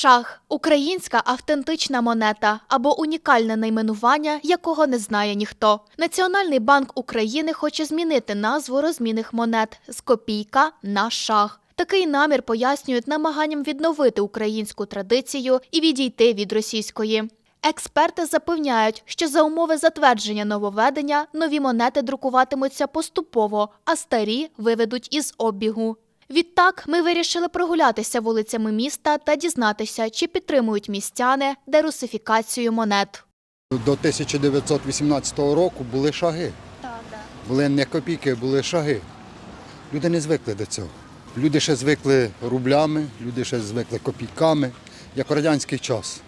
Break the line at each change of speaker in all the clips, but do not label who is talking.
Шах українська автентична монета або унікальне найменування, якого не знає ніхто. Національний банк України хоче змінити назву розмінних монет з копійка на шах. Такий намір пояснюють намаганням відновити українську традицію і відійти від російської. Експерти запевняють, що за умови затвердження нововведення нові монети друкуватимуться поступово, а старі виведуть із обігу. Відтак ми вирішили прогулятися вулицями міста та дізнатися, чи підтримують містяни дерусифікацію монет.
До 1918 року були шаги. Були не копійки, були шаги. Люди не звикли до цього. Люди ще звикли рублями, люди ще звикли копійками, як радянський час.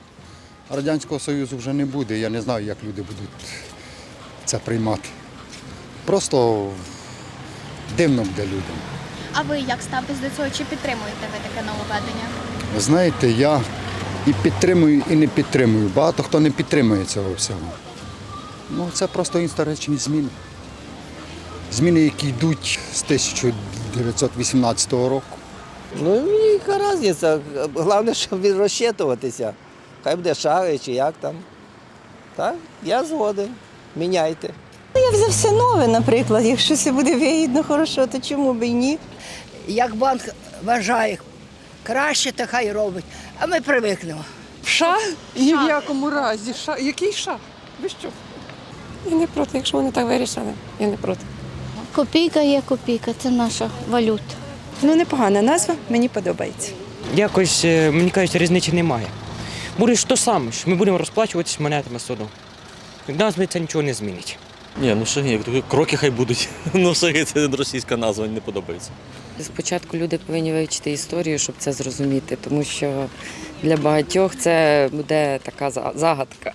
А Радянського Союзу вже не буде. Я не знаю, як люди будуть це приймати. Просто дивно буде людям.
А ви як ставитесь до цього? Чи підтримуєте ви таке нововведення?
Знаєте, я і підтримую, і не підтримую. Багато хто не підтримує цього всього. Ну, це просто історичні зміни. Зміни, які йдуть з 1918 року.
Ну і яка різниця. Головне, щоб розчитуватися. Хай буде шаги чи як там. Так, я згоден. Міняйте.
Все нове, наприклад. Якщо це буде вигідно, хорошо, то чому б і ні?
Як банк вважає краще, то хай робить. А ми привикнемо.
Ша? Ні в якому разі. Ша. Який ша? Ви що? Я не проти, якщо вони так вирішили. Я не проти.
Копійка є копійка, це наша валюта.
Ну, непогана назва, мені подобається.
Якось, е, мені кажуть, різниці немає. Буде ж то саме, що ми будемо розплачуватись монетами суду. Нас це нічого не змінить.
Ні, ну шаги, кроки хай будуть. Ну шаги це російська назва, не подобається.
Спочатку люди повинні вивчити історію, щоб це зрозуміти, тому що для багатьох це буде така загадка.